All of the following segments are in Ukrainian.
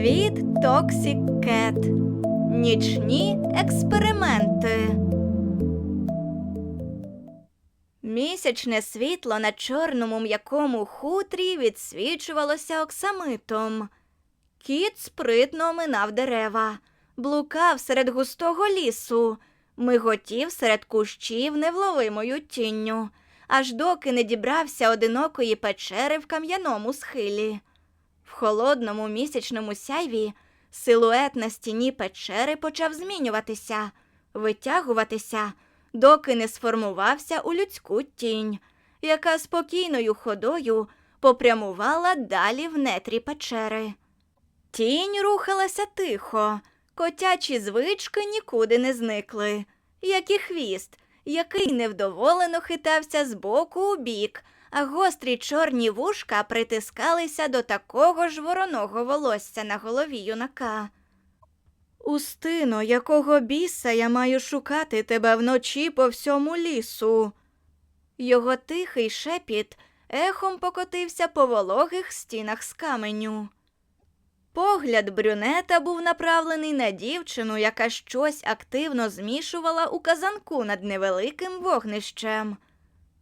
Світ Токсік Кет. Нічні експерименти. Місячне світло на чорному м'якому хутрі відсвічувалося оксамитом. Кіт спритно оминав дерева, блукав серед густого лісу, миготів серед кущів невловимою тінню, аж доки не дібрався одинокої печери в кам'яному схилі. В холодному місячному сяйві силует на стіні печери почав змінюватися, витягуватися, доки не сформувався у людську тінь, яка спокійною ходою попрямувала далі в нетрі печери. Тінь рухалася тихо, котячі звички нікуди не зникли, як і хвіст, який невдоволено хитався з боку у бік, а гострі чорні вушка притискалися до такого ж вороного волосся на голові юнака. Устино, якого біса я маю шукати тебе вночі по всьому лісу. Його тихий шепіт ехом покотився по вологих стінах з каменю. Погляд брюнета був направлений на дівчину, яка щось активно змішувала у казанку над невеликим вогнищем.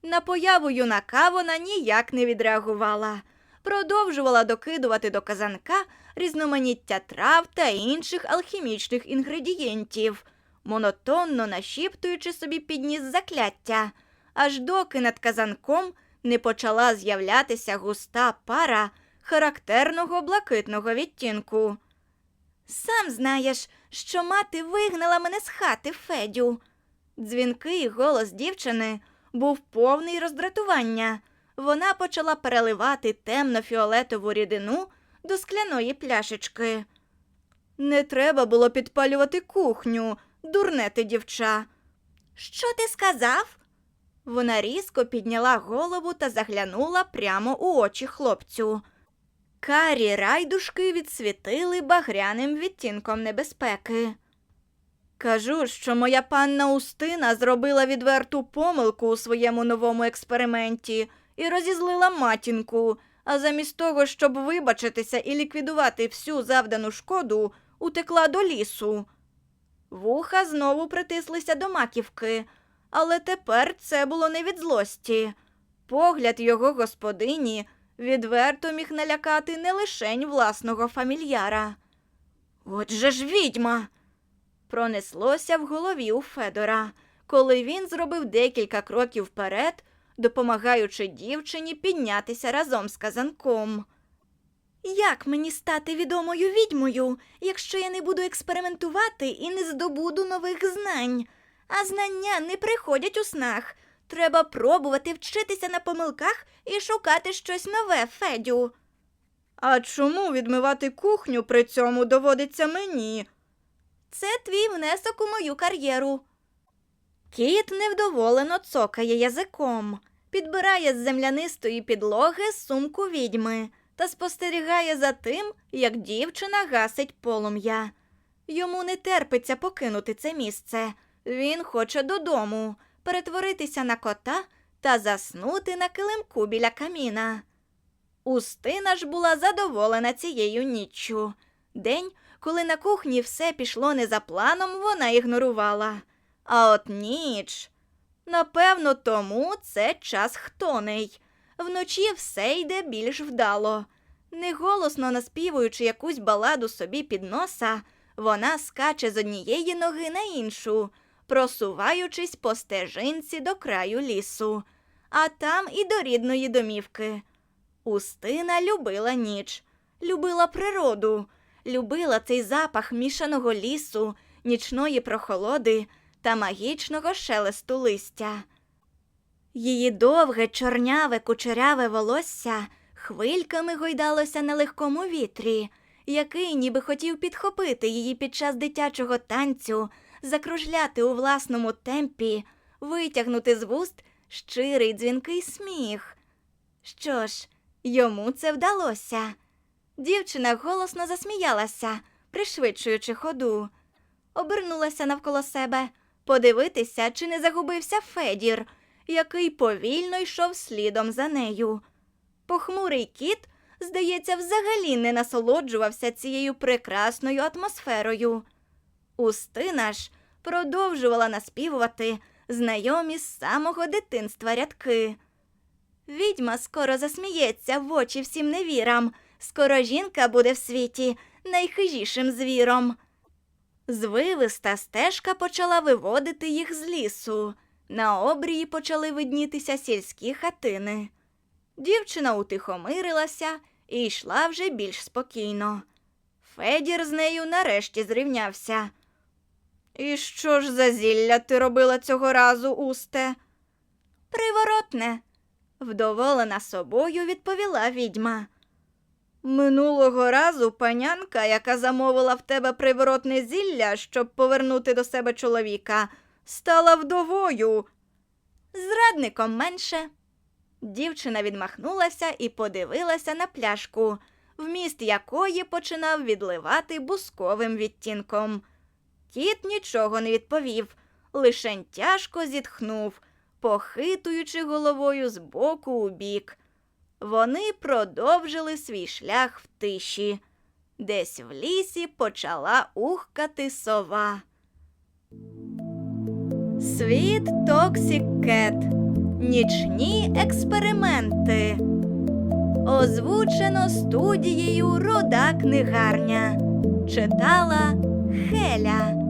На появу юнака вона ніяк не відреагувала, продовжувала докидувати до казанка різноманіття трав та інших алхімічних інгредієнтів, монотонно нашіптуючи собі під ніс закляття, аж доки над казанком не почала з'являтися густа пара характерного блакитного відтінку. Сам знаєш, що мати вигнала мене з хати, Федю. Дзвінкий голос дівчини був повний роздратування. Вона почала переливати темно-фіолетову рідину до скляної пляшечки. Не треба було підпалювати кухню, дурне ти дівча. Що ти сказав? Вона різко підняла голову та заглянула прямо у очі хлопцю. Карі райдушки відсвітили багряним відтінком небезпеки. Кажу, що моя панна Устина зробила відверту помилку у своєму новому експерименті і розізлила матінку, а замість того, щоб вибачитися і ліквідувати всю завдану шкоду, утекла до лісу. Вуха знову притислися до маківки, але тепер це було не від злості. Погляд його господині відверто міг налякати не лишень власного фамільяра. Отже ж відьма. Пронеслося в голові у Федора, коли він зробив декілька кроків вперед, допомагаючи дівчині піднятися разом з казанком. Як мені стати відомою відьмою, якщо я не буду експериментувати і не здобуду нових знань? А знання не приходять у снах. Треба пробувати вчитися на помилках і шукати щось нове, Федю. А чому відмивати кухню при цьому доводиться мені? Це твій внесок у мою кар'єру. Кіт невдоволено цокає язиком, підбирає з землянистої підлоги сумку відьми та спостерігає за тим, як дівчина гасить полум'я. Йому не терпиться покинути це місце. Він хоче додому, перетворитися на кота та заснути на килимку біля каміна. Устина ж була задоволена цією ніччю. День, коли на кухні все пішло не за планом, вона ігнорувала. А от ніч. Напевно, тому це час хтоней. Вночі все йде більш вдало. Неголосно наспівуючи якусь баладу собі під носа, вона скаче з однієї ноги на іншу, просуваючись по стежинці до краю лісу, а там і до рідної домівки. Устина любила ніч, любила природу, любила цей запах мішаного лісу, нічної прохолоди та магічного шелесту листя. Її довге, чорняве, кучеряве волосся хвильками гойдалося на легкому вітрі, який ніби хотів підхопити її під час дитячого танцю, закружляти у власному темпі, витягнути з вуст щирий дзвінкий сміх. Що ж, йому це вдалося. Дівчина голосно засміялася, пришвидшуючи ходу. Обернулася навколо себе подивитися, чи не загубився Федір, який повільно йшов слідом за нею. Похмурий кіт здається, взагалі не насолоджувався цією прекрасною атмосферою. Устина ж продовжувала наспівувати знайомі з самого дитинства рядки. Відьма скоро засміється в очі всім невірам. Скоро жінка буде в світі найхижішим звіром. Звивиста стежка почала виводити їх з лісу. На обрії почали виднітися сільські хатини. Дівчина утихомирилася і йшла вже більш спокійно. Федір з нею нарешті зрівнявся. І що ж за зілля ти робила цього разу, усте? Приворотне, вдоволена собою відповіла відьма. Минулого разу панянка, яка замовила в тебе приворотне зілля, щоб повернути до себе чоловіка, стала вдовою. Зрадником менше. Дівчина відмахнулася і подивилася на пляшку, вміст якої починав відливати бусковим відтінком. Кіт нічого не відповів, лишень тяжко зітхнув, похитуючи головою з боку у бік. Вони продовжили свій шлях в тиші. Десь в лісі почала ухкати сова. Світ Токсік Кет. Нічні експерименти. Озвучено студією Руда книгарня. Читала Хеля.